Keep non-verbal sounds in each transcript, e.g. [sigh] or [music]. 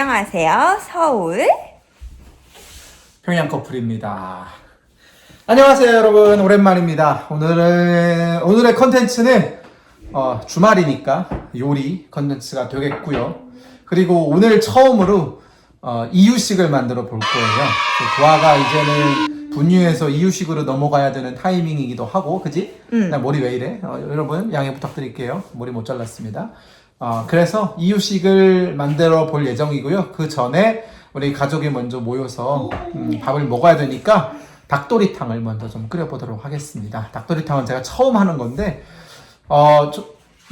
안녕하세요. 서울. 평양 커플입니다. 안녕하세요 여러분 오랜만입니다. 오늘은 오늘의 컨텐츠는 어, 주말이니까 요리 컨텐츠가 되겠고요. 그리고 오늘 처음으로 어, 이유식을 만들어 볼 거예요. 그 도아가 이제는 분유에서 이유식으로 넘어가야 되는 타이밍이기도 하고, 그지? 음. 나 머리 왜 이래? 어, 여러분 양해 부탁드릴게요. 머리 못 잘랐습니다. 어, 그래서 이유식을 만들어 볼 예정이고요. 그 전에 우리 가족이 먼저 모여서 음, 밥을 먹어야 되니까 닭도리탕을 먼저 좀 끓여보도록 하겠습니다. 닭도리탕은 제가 처음 하는 건데, 어, 저-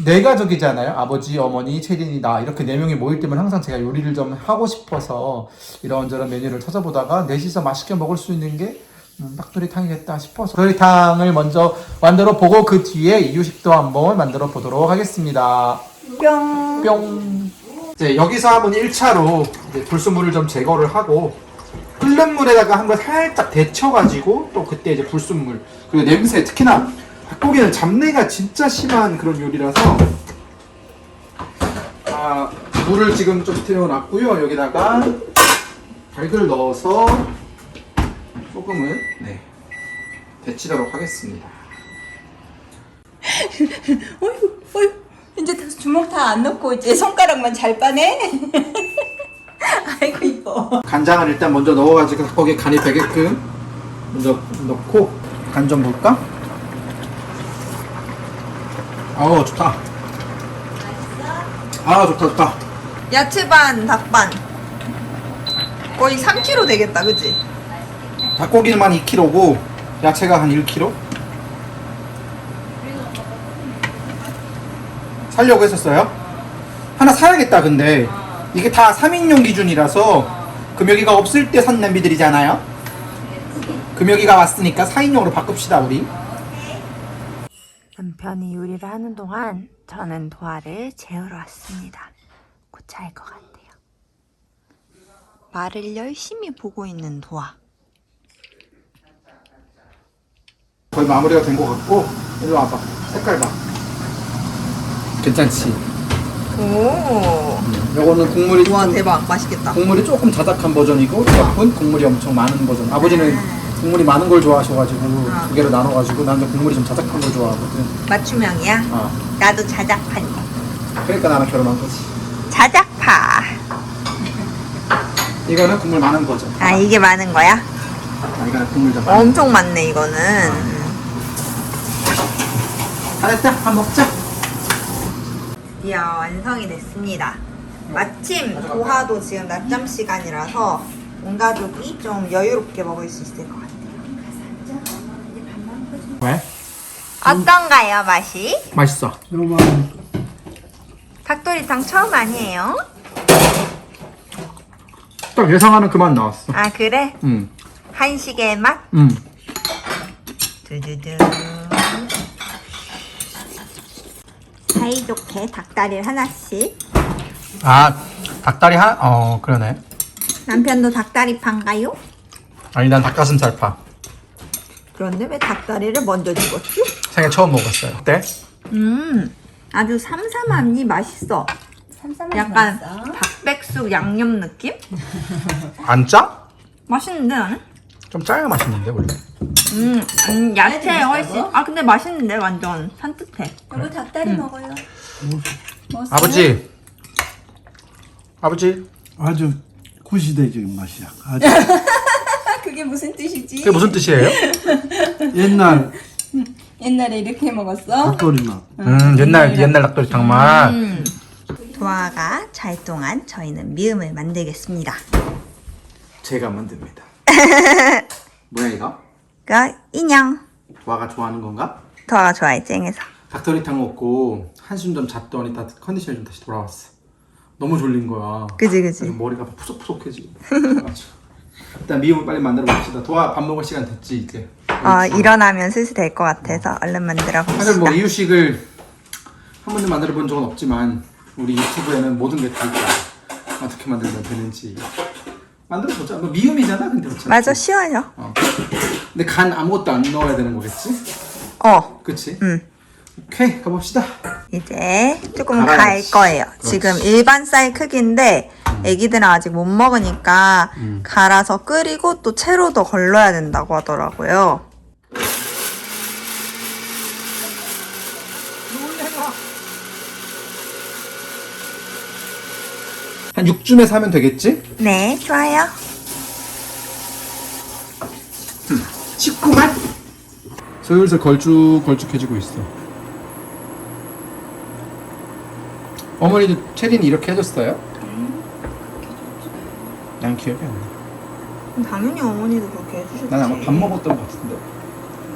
네 가족이잖아요. 아버지, 어머니, 채린이, 나 이렇게 네 명이 모일 때면 항상 제가 요리를 좀 하고 싶어서 이런저런 메뉴를 찾아보다가 넷이서 맛있게 먹을 수 있는 게 음, 닭도리탕이겠다 싶어서 도리탕을 먼저 만들어 보고 그 뒤에 이유식도 한번 만들어 보도록 하겠습니다. 뿅. 뿅. 이제 여기서 한번 1차로 이제 불순물을 좀 제거를 하고 끓는 물에다가 한번 살짝 데쳐가지고 또 그때 이제 불순물 그리고 냄새 특히나 닭고기는 잡내가 진짜 심한 그런 요리라서 아 물을 지금 좀 데워놨고요 여기다가 닭을 넣어서 소금을 네 데치도록 하겠습니다. [laughs] 어이구, 어이구. 이제 다안 넣고 이제 손가락만 잘 빠네. [laughs] 아이고 이뻐. 간장을 일단 먼저 넣어가지고 닭고기에 간이 배게끔 먼저 넣고 간 좀 볼까? 아우 좋다 아 좋다 좋다 야채 반, 닭 반. 거의 3kg 되겠다, 그치? 닭고기만 2kg고 야채가 한 1kg 살려고 했었어요 하나 사야겠다 근데 이게 다 3인용 기준이라서 금여기가 없을 때 산 냄비들이잖아요 금여기가 왔으니까 4인용으로 바꿉시다 우리 남편이 요리를 하는 동안 저는 도화를 재우러 왔습니다. 고차일 것 같아요. 말을 열심히 보고 있는 도화. 거의 마무리가 된 것 같고 일로 와봐 색깔 봐 괜찮지? 오. 요거는 국물이 와 좀- 대박 맛있겠다. 국물이 조금 자작한 버전이고 옆은 국물이 엄청 많은 버전 아버지는 국물이 많은 걸 좋아하셔가지고 아. 두 개로 나눠가지고 나는 국물이 좀 자작한 걸 좋아하거든 맞춤형이야? 어. 나도 자작파니. 그러니까 나랑 결혼한 거지 자작파. [laughs] 이거는 국물 많은 버전 아 이게 많은 거야? 아, 이거는 국물 좀 많은 엄청 많네 이거는. 다 됐다 밥 먹자 드디어 완성이 됐습니다. 마침 도하도 지금 낮잠 시간이라서 온 가족이 좀 여유롭게 먹을 수 있을 것 같아요. 왜? 어떤가요 맛이? 맛있어 닭도리탕 처음 아니에요? 딱 예상하는 그 맛 나왔어 아 그래? 응 한식의 맛? 응. 두두두. 사이좋게 닭다리를 하나씩. 아 닭다리 한? 어 그러네 남편도 닭다리 판가요? 아니 난 닭가슴살 파 그런데 왜 닭다리를 먼저 집었지? 생애 처음 먹었어요 어때? 음, 아주 삼삼하니 맛있어. 약간 닭백숙 양념 느낌? [laughs] 안 짜? 맛있는데 나는? 좀 짜야 맛있는데 원래 음, 음 야채 훨씬. 아 근데 맛있는데 완전 산뜻해. 여보 닭다리 먹어요. 아버지 아버지 아주 구시대적인 맛이야. 아주 [laughs] 그게 무슨 뜻이지? 그게 무슨 뜻이에요? [laughs] 옛날 옛날에 이렇게 먹었어? 닭도리 맛. 음 옛날 옛날 닭도리탕 맛 음. 도화가 잘 동안 저희는 미음을 만들겠습니다. 제가 만듭니다 [laughs] 뭐야 이거? 그 인형. 와가 좋아하는 건가? 도화가 좋아해 쨍해서. 닭도리탕 먹고 한숨 좀 잤더니 다 컨디션이 좀 다시 돌아왔어 너무 졸린 거야 그지 그래서 그지. 머리가 푸석푸석해지고 그래가지고. [laughs] 일단 미음을 빨리 만들어 봅시다 도와 밥 먹을 시간 됐지 이제 어 일어나면 슬슬 될 것 같아서 얼른 만들어 사실 봅시다. 뭐 이유식을 한 번도 만들어 본 적은 없지만 우리 유튜브에는 모든 게 다 있다 어떻게 만들면 되는지 만들어 보자 뭐 미음이잖아 근데 어차피 맞아 쉬워요. 어. 근데 간 아무것도 안 넣어야 되는 거겠지? 어. 그치? 음. 오케이 가봅시다 이제 조금 갈아야지. 갈 거예요. 그렇지. 지금 일반 쌀 크기인데 애기들은 아직 못 먹으니까 음. 갈아서 끓이고 또 채로도 걸러야 된다고 하더라고요. 한 6쯤에 사면 되겠지? 네, 좋아요. 식구만 슬슬 걸쭉 걸쭉해지고 있어 어머니도 체린이 이렇게 해줬어요? 난 기억이 안 나 당연히 어머니도 그렇게 해주셨지. 난 아마 밥 먹었던 것 같은데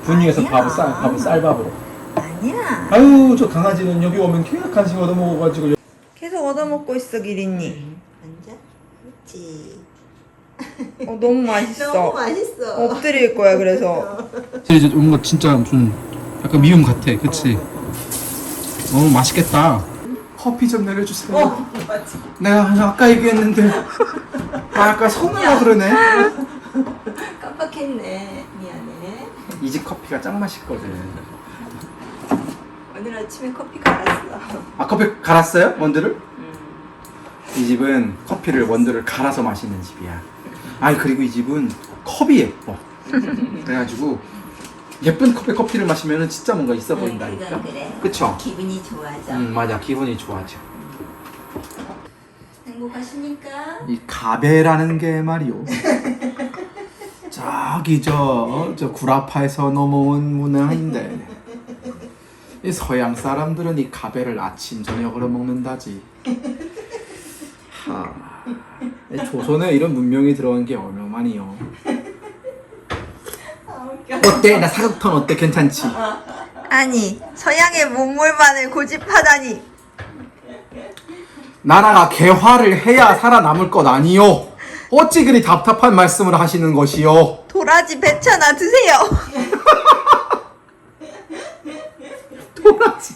분유에서 아니야. 밥을 쌀, 밥을 쌀밥으로 아니야. 아유 저 강아지는 여기 오면 계속 간식 얻어먹어가지고 계속 얻어먹고 있어, 기린이. 앉아? 그렇지. 어, 너무 맛있어. [laughs] 너무 맛있어. 엎드릴 거야, 그래서. [laughs] 이제 뭔가 진짜 무슨 약간 미움 같아 그치? 너무 맛있겠다 커피 좀 내려주세요 어, 맞지. 내가 아까 얘기했는데 아, 아까 손으로 그러네 [laughs] 깜빡했네. 미안해. 이 집 커피가 짱 맛있거든 오늘 아침에 커피 갈았어. 아 커피 갈았어요? 원두를? 이 집은 커피를 원두를 갈아서 마시는 집이야 아니 그리고 이 집은 컵이 예뻐 그래가지고 예쁜 컵에 커피를 마시면 진짜 뭔가 있어 보인다니까 그건 그래. 그쵸? 기분이 좋아져. 음 맞아 기분이 좋아져 행복하십니까? 이 가베라는 게 말이오. 저기 저, 저 구라파에서 넘어온 문화인데 이 서양 사람들은 이 가베를 아침 저녁으로 먹는다지. 하, 이 조선에 이런 문명이 들어온 게 얼마만이요. 어때? 나 사극턴 어때? 괜찮지? 아니, 서양의 문물만을 고집하다니. 나라가 개화를 해야 살아남을 것 아니요. 어찌 그리 답답한 말씀을 하시는 것이요. 도라지 배차나 드세요. 도라지.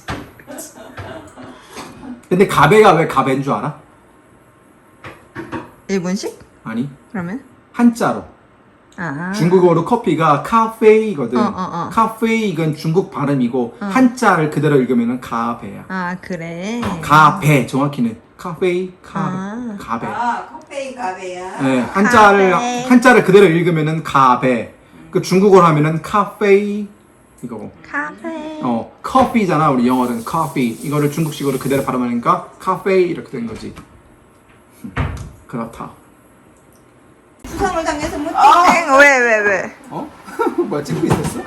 근데 가베가 왜 가베인 줄 알아? 일본식? 아니 그러면? 한자로 아. 중국어로 커피가 카페이거든. 어, 어, 어. 카페이 이건 중국 발음이고 한자를 그대로 읽으면 가베야. 아, 그래. 가베 정확히는 카페이 카베 아. 가베. 아, 커피 가베야. 네, 한자를 가베. 한자를 그대로 읽으면은 가베. 그 중국어로 하면은 카페이 이거고. 카페. 어 커피잖아 우리 영어는 커피 이거를 중국식으로 그대로 발음하니까 카페 이렇게 된 거지 음, 그렇다 수상을 당해서 못 땡, 왜, 왜, 왜? 어? [laughs] 뭐야 찍고 있었어?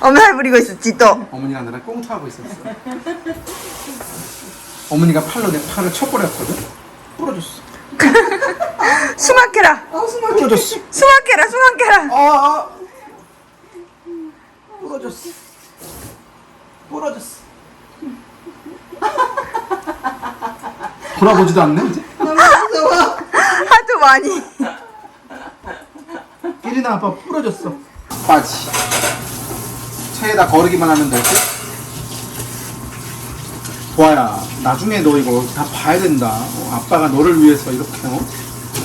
엄살 부리고 있었지, 또. 어머니랑 나랑 꽁투하고 있었어 어머니가 팔로 내 팔을 쳐버렸거든 부러졌어 [laughs] 수막해라. 부러졌어 수막해라, 수막해라. 아, 아. 부러졌어 부러졌어 돌아보지도 않네 이제 하도 많이. 일이나 아빠 부러졌어. 빠지. 차에다 거르기만 하면 될 듯. 보아야, 나중에 너 이거 다 봐야 된다. 어, 아빠가 너를 위해서 이렇게 어?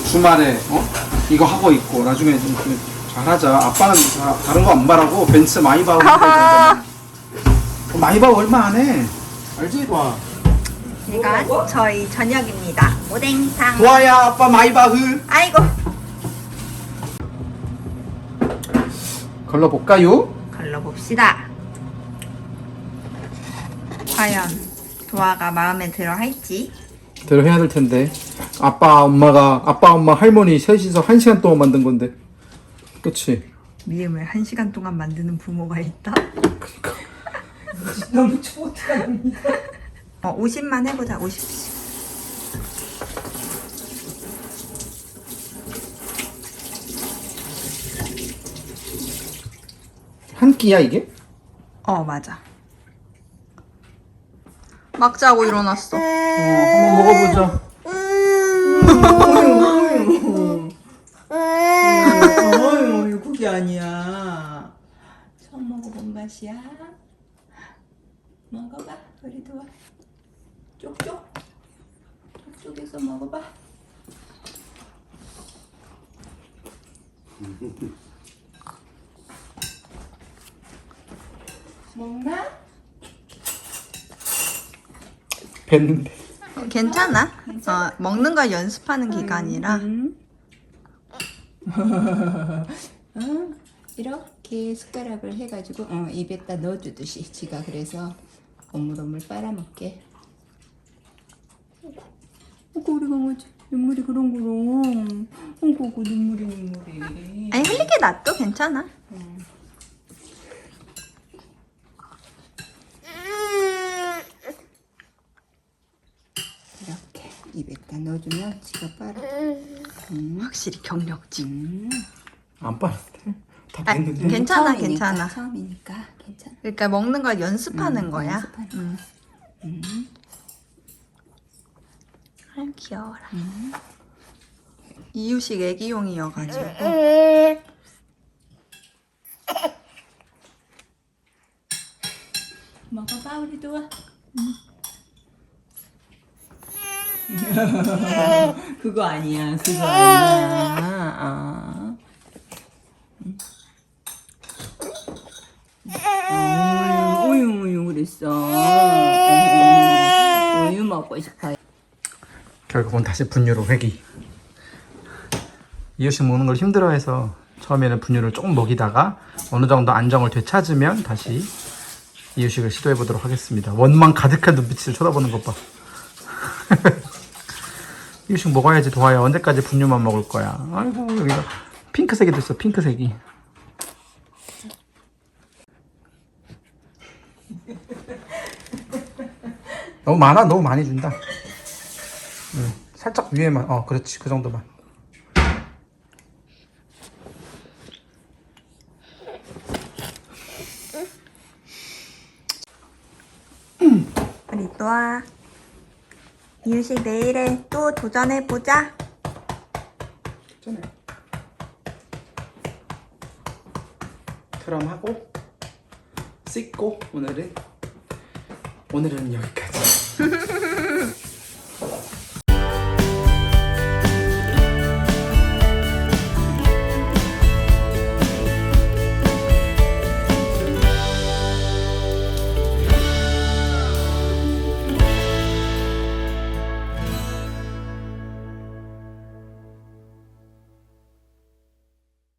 주말에 어? 이거 하고 있고 나중에 좀, 좀 잘하자. 아빠는 다, 다른 거 안 바라고 벤츠 마이바흐 정도만. 어, 마이바흐 얼마 안 해. 알지, 보아? 이건 저희 저녁입니다. 오뎅탕. 보아야, 아빠 마이바흐. 아이고. 걸러볼까요? 걸러봅시다. 과연 도아가 마음에 들어 할지. 대로 해야 될 텐데 아빠 엄마가 아빠 엄마 할머니 셋이서 한 시간 동안 만든 건데 그치 미음을 한 시간 동안 만드는 부모가 있다. 그니까 [laughs] 너무 좋다는 어, 50만 해보자, 50씩. 한 끼야 이게? 어, 맞아. 막 자고 일어났어. 어 한번 먹어보자 어휴, 그게 아니야. 처음 먹어본 맛이야. 먹어봐, 우리 도와. 쪽쪽. 쪽쪽에서 먹어봐. 먹나? 뱉는데 괜찮아? 어, 먹는 걸 연습하는 기간이라. 음. 어, 이렇게 숟가락을 해가지고 어, 입에다 넣어주듯이 지가 그래서 오물오물 빨아먹게. 어구 우리 강아지 눈물이 그렁그렁. 어구 눈물이 눈물이. 아니 흘리게 놔둬 괜찮아. 이렇게 입에다 넣어주면 지가 빨아. 음. 확실히 경력직. 음. 안 빨았대. 다 아. 괜찮아 처음이니까, 괜찮아. 처음이니까 괜찮아. 그러니까 먹는 걸 연습하는 음, 거야. 연습하는 음. 음. 아유 귀여워라. 이유식 애기용이어가지고. 먹어봐 우리 도와. [laughs] 그거 아니야. 그거 아니야. 아. 음. 우유 우유 그랬어. 음. 우유 먹고 싶어요. 결국은 다시 분유로 회귀. 이유식 먹는 걸 힘들어해서 처음에는 분유를 조금 먹이다가 어느 정도 안정을 되찾으면 다시 이유식을 시도해 보도록 하겠습니다. 원망 가득한 눈빛을 쳐다보는 것 봐. [laughs] 이유식 먹어야지 도와요. 언제까지 분유만 먹을 거야. 아이고 여기가 핑크색이 됐어. 핑크색이. [laughs] 너무 많아. 너무 많이 준다. 응, 살짝 위에만. 어, 그렇지. 그 정도만. 우리 또아. 이유식 내일에 또 도전해 보자. 괜찮아요. 그럼 하고 씻고 오늘은 오늘은 여기까지. [laughs]